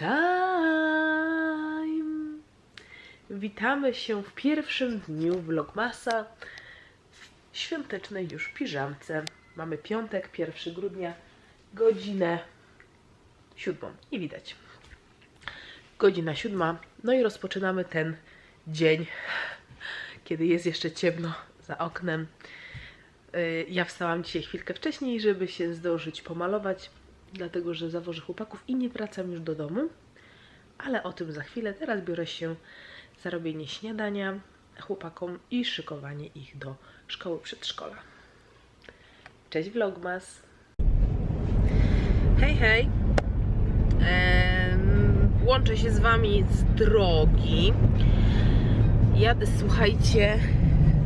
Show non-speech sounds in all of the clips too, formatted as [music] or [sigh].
time! Witamy się w pierwszym dniu Vlogmasa w świątecznej już piżamce. Mamy piątek, 1 grudnia, godzinę siódmą. Nie widać. Godzina siódma. No i rozpoczynamy ten dzień, kiedy jest jeszcze ciemno za oknem. Y, Ja wstałam dzisiaj chwilkę wcześniej, żeby się zdążyć pomalować, dlatego że zawożę chłopaków i nie wracam już do domu. Ale o tym za chwilę. Teraz biorę się za robienie śniadania chłopakom i szykowanie ich do szkoły przedszkola. Cześć Vlogmas! Hej, hej! Em, łączę się z Wami z drogi. Jadę, słuchajcie,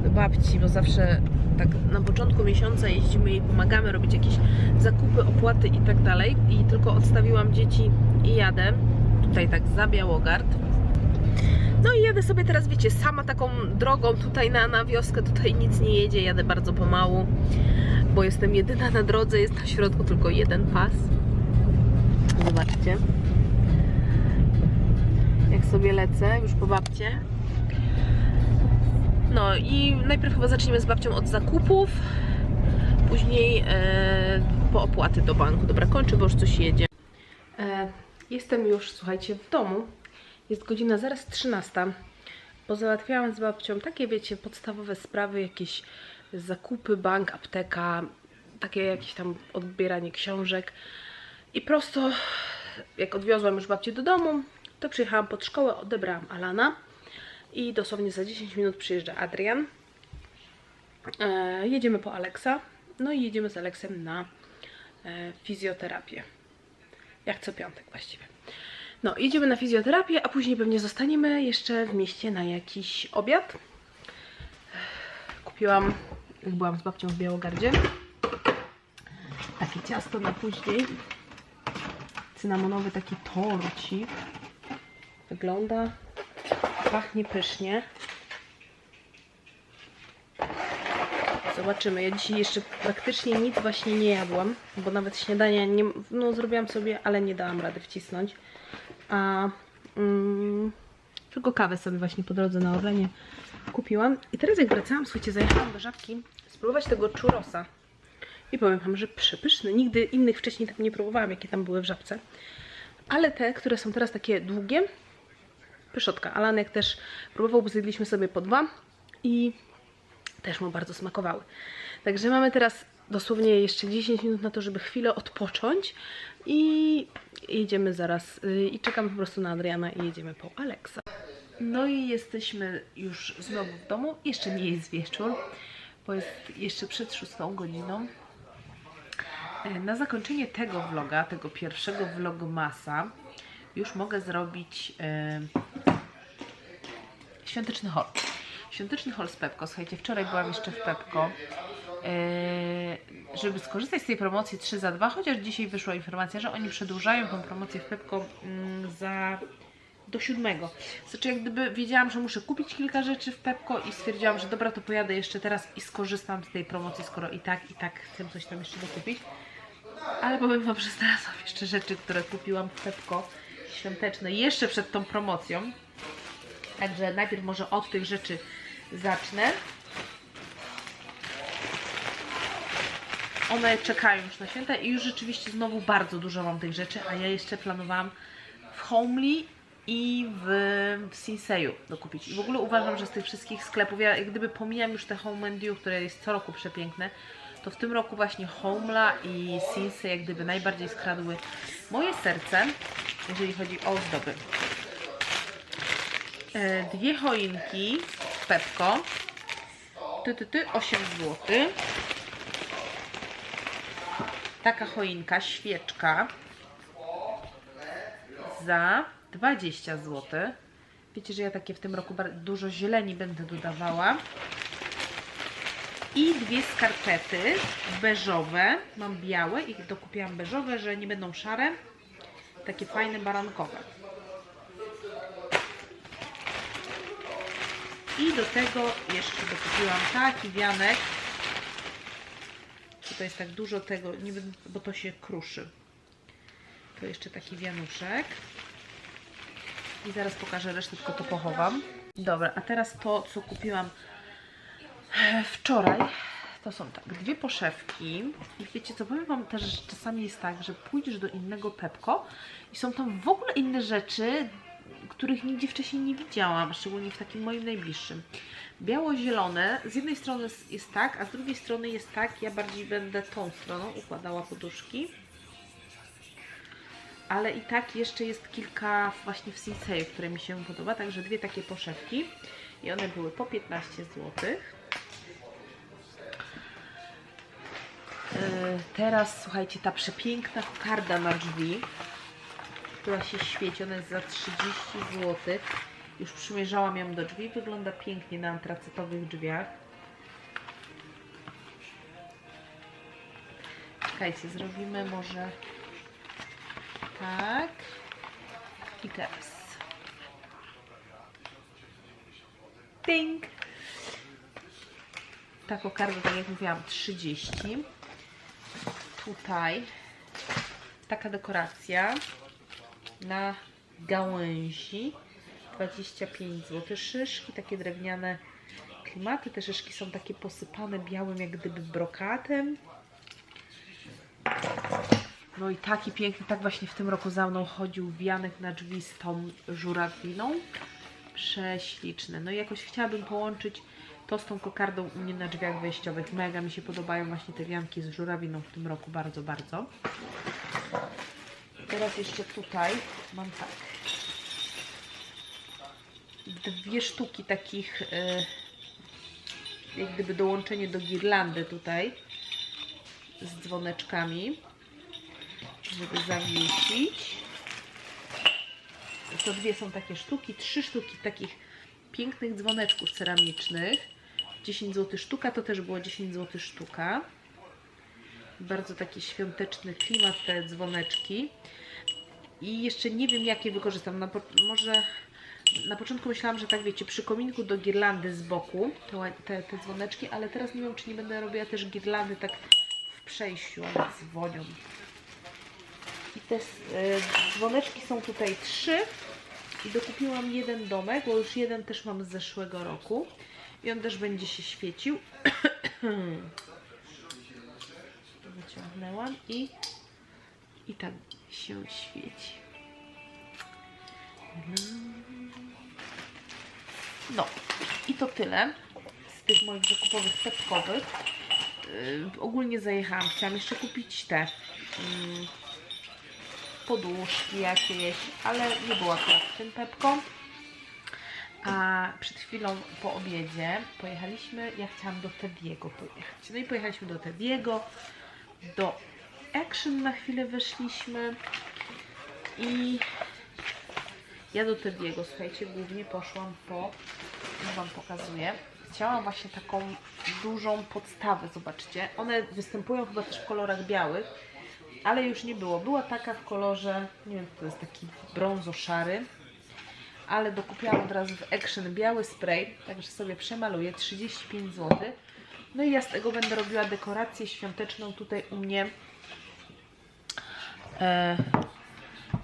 do babci, bo zawsze tak na początku miesiąca jeździmy i pomagamy robić jakieś zakupy, opłaty i tak dalej. I tylko odstawiłam dzieci i jadę. Tutaj tak za Białogard. No i jadę sobie teraz, wiecie, sama taką drogą tutaj na, na wioskę, tutaj nic nie jedzie, jadę bardzo pomału, bo jestem jedyna na drodze, jest na środku tylko jeden pas. Zobaczcie. Jak sobie lecę, już po babcie. No i najpierw chyba zaczniemy z babcią od zakupów, później e, po opłaty do banku. Dobra, kończę, bo już coś jedzie. E, jestem już, słuchajcie, w domu. Jest godzina zaraz 13. Pozałatwiałam z babcią takie, wiecie, podstawowe sprawy, jakieś zakupy, bank, apteka, takie jakieś tam odbieranie książek. I prosto, jak odwiozłam już babcię do domu, to przyjechałam pod szkołę, odebrałam Alana i dosłownie za 10 minut przyjeżdża Adrian. E, jedziemy po Aleksa, no i jedziemy z Aleksem na e, fizjoterapię. Jak co piątek właściwie. No, jedziemy na fizjoterapię, a później pewnie zostaniemy jeszcze w mieście na jakiś obiad. Kupiłam, jak byłam z babcią w Białogardzie, takie ciasto na później. Cynamonowy taki torcik. Wygląda, pachnie pysznie. Zobaczymy. Ja dzisiaj jeszcze praktycznie nic właśnie nie jadłam, bo nawet śniadania nie, no, zrobiłam sobie, ale nie dałam rady wcisnąć. A mm, tylko kawę sobie właśnie po drodze na Orlenie kupiłam. I teraz jak wracałam, słuchajcie, zajechałam do Żabki spróbować tego churrosa. I powiem Wam, że przepyszny. Nigdy innych wcześniej tak nie próbowałam, jakie tam były w Żabce. Ale te, które są teraz takie długie, pyszotka. Alanek też próbował, bo zjedliśmy sobie po dwa i też mu bardzo smakowały. Także mamy teraz dosłownie jeszcze 10 minut na to, żeby chwilę odpocząć i jedziemy zaraz y, i czekam po prostu na Adriana i jedziemy po Aleksa. No i jesteśmy już znowu w domu. Jeszcze nie jest wieczór, bo jest jeszcze przed 6 godziną. E, Na zakończenie tego vloga, tego pierwszego vlogmasa, już mogę zrobić e, świąteczny haul. Świąteczny haul z Pepko. Słuchajcie, wczoraj byłam jeszcze w Pepko, e, żeby skorzystać z tej promocji 3 za 2, chociaż dzisiaj wyszła informacja, że oni przedłużają tą promocję w Pepko mm, za do siódmego. Znaczy, jak gdyby wiedziałam, że muszę kupić kilka rzeczy w Pepko i stwierdziłam, że dobra, to pojadę jeszcze teraz i skorzystam z tej promocji, skoro i tak, i tak chcę coś tam jeszcze dokupić. Ale powiem Wam, że znalazłam jeszcze rzeczy, które kupiłam w Pepko świąteczne jeszcze przed tą promocją. Także najpierw może od tych rzeczy zacznę. One czekają już na święta i już rzeczywiście znowu bardzo dużo mam tych rzeczy, a ja jeszcze planowałam w Homely i w Sinseju dokupić. I w ogóle uważam, że z tych wszystkich sklepów, ja jak gdyby pomijam już te Home and Dew, które jest co roku przepiękne, to w tym roku właśnie Homela i Sinsei jak gdyby najbardziej skradły moje serce, jeżeli chodzi o ozdoby. E, Dwie choinki Pepko. Ty, ty, ty, 8 zł. Taka choinka, świeczka za 20 zł. Wiecie, że ja takie w tym roku dużo zieleni będę dodawała. I dwie skarpety beżowe. Mam białe i dokupiłam beżowe, że nie będą szare. Takie fajne barankowe. I do tego jeszcze dokupiłam taki wianek. Tutaj jest tak dużo tego, wiem, bo to się kruszy. To jeszcze taki wianuszek. I zaraz pokażę resztę, tylko to pochowam. Dobra, a teraz to, co kupiłam e, wczoraj. To są tak, dwie poszewki. I wiecie co, powiem Wam też, że czasami jest tak, że pójdziesz do innego Pepko i są tam w ogóle inne rzeczy, których nigdzie wcześniej nie widziałam, szczególnie w takim moim najbliższym. Biało-zielone, z jednej strony jest- tak, a z drugiej strony jest tak, ja bardziej będę tą stroną układała poduszki. Ale i tak jeszcze jest kilka właśnie w Sinseju, które mi się podoba, także dwie takie poszewki i one były po 15 zł. Teraz słuchajcie, ta przepiękna kokarda na drzwi, która się świeci, ona jest za 30 zł. Już przymierzałam ją do drzwi, wygląda pięknie na antracytowych drzwiach. Czekajcie, zrobimy może tak. I teraz. Ding! Ta kokarda, tak jak mówiłam, 30. Tutaj taka dekoracja na gałęzi 25 zł. Szyszki takie drewniane klimaty. Te szyszki są takie posypane białym jak gdyby brokatem. No i taki piękny, tak właśnie w tym roku za mną chodził wianek na drzwi z tą żurawiną. Prześliczne. No i jakoś chciałabym połączyć to z tą kokardą u mnie na drzwiach wejściowych. Mega mi się podobają właśnie te wianki z żurawiną w tym roku, bardzo, bardzo. Teraz jeszcze tutaj mam tak. Dwie sztuki takich, e, jak gdyby dołączenie do girlandy tutaj z dzwoneczkami żeby zawiesić. To dwie są takie sztuki, trzy sztuki takich pięknych dzwoneczków ceramicznych. 10 zł sztuka, to też było 10 zł sztuka. Bardzo taki świąteczny klimat te dzwoneczki. I jeszcze nie wiem jakie wykorzystam. Na, może na początku myślałam, że tak wiecie, przy kominku do girlandy z boku te, te, te dzwoneczki, ale teraz nie wiem czy nie będę robiła też girlandy tak w przejściu, one dzwonią. I te e, dzwoneczki są tutaj trzy. I dokupiłam jeden domek, bo już jeden też mam z zeszłego roku. I on też będzie się świecił. [coughs] Wyciągnęłam i, i tak się świeci. No i to tyle z tych moich zakupów pepkowych. Yy, ogólnie zajechałam. Chciałam jeszcze kupić te mm, poduszki jakieś, ale nie było akurat w tym Pepko. A przed chwilą po obiedzie pojechaliśmy, ja chciałam do Tediego pojechać. No i pojechaliśmy do Tediego, do Action na chwilę weszliśmy i ja do Tediego, słuchajcie, głównie poszłam po, już Wam pokazuję, chciałam właśnie taką dużą podstawę, zobaczcie. One występują chyba też w kolorach białych, ale już nie było. Była taka w kolorze, nie wiem, to jest taki brązo-szary, ale dokupiłam od razu w Action biały spray, także sobie przemaluję, 35 zł. No i ja z tego będę robiła dekorację świąteczną tutaj u mnie. E,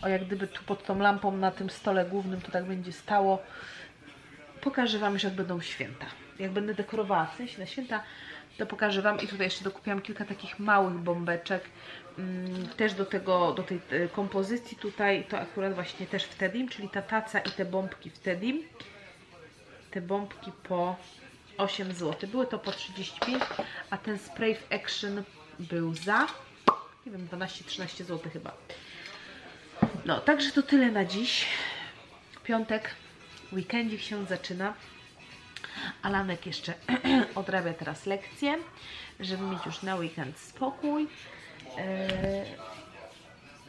o, jak gdyby tu pod tą lampą na tym stole głównym to tak będzie stało. Pokażę Wam już jak będą święta. Jak będę dekorowała, w sensie na święta, to pokażę Wam. I tutaj jeszcze dokupiłam kilka takich małych bombeczek. Mm, też do tego, do tej e, kompozycji tutaj, to akurat właśnie też w Tedim, czyli ta taca i te bombki w Tedim. Te bombki po 8 zł. Były to po 35, a ten spray w Action był za, nie wiem, 12-13 zł chyba. No, także to tyle na dziś. Piątek, weekendzik się zaczyna. Alanek jeszcze [clears throat] odrabia teraz lekcje, żeby mieć już na weekend spokój. Eee,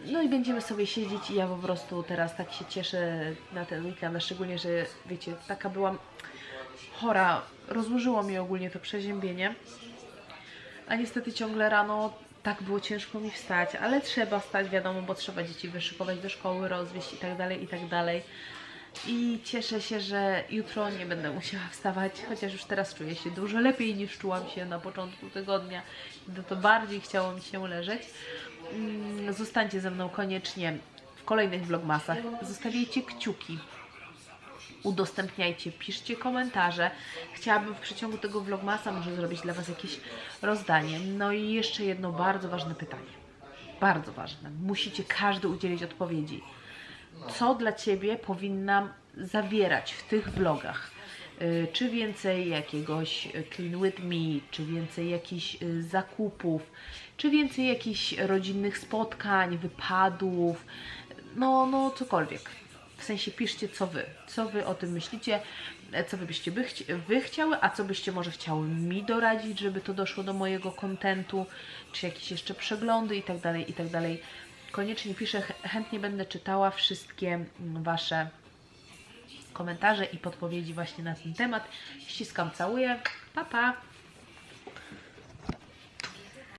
No i będziemy sobie siedzieć i ja po prostu teraz tak się cieszę na ten weekend, a szczególnie, że wiecie, taka byłam chora, rozłożyło mi ogólnie to przeziębienie, a niestety ciągle rano tak było ciężko mi wstać, ale trzeba wstać, wiadomo, bo trzeba dzieci wyszykować do szkoły, rozwieźć i tak dalej, i tak dalej. I cieszę się, że jutro nie będę musiała wstawać, chociaż już teraz czuję się dużo lepiej niż czułam się na początku tygodnia, gdy to bardziej chciało mi się leżeć. Mm, Zostańcie ze mną koniecznie w kolejnych vlogmasach. Zostawiajcie kciuki udostępniajcie, piszcie komentarze. Chciałabym w przeciągu tego vlogmasa może zrobić dla Was jakieś rozdanie. No i jeszcze jedno bardzo ważne pytanie. Bardzo ważne. Musicie każdy udzielić odpowiedzi. Co dla Ciebie powinnam zawierać w tych vlogach? Y, Czy więcej jakiegoś y, clean with me, czy więcej jakichś y, zakupów, czy więcej jakichś rodzinnych spotkań, wypadów, no, no cokolwiek. W sensie piszcie, co wy, co wy o tym myślicie, co wy byście by chci- wy chciały, a co byście może chciały mi doradzić, żeby to doszło do mojego kontentu, czy jakieś jeszcze przeglądy i tak dalej, i tak dalej. Koniecznie piszę, ch- chętnie będę czytała wszystkie mm, wasze komentarze i podpowiedzi właśnie na ten temat. Ściskam, całuję. Pa, pa!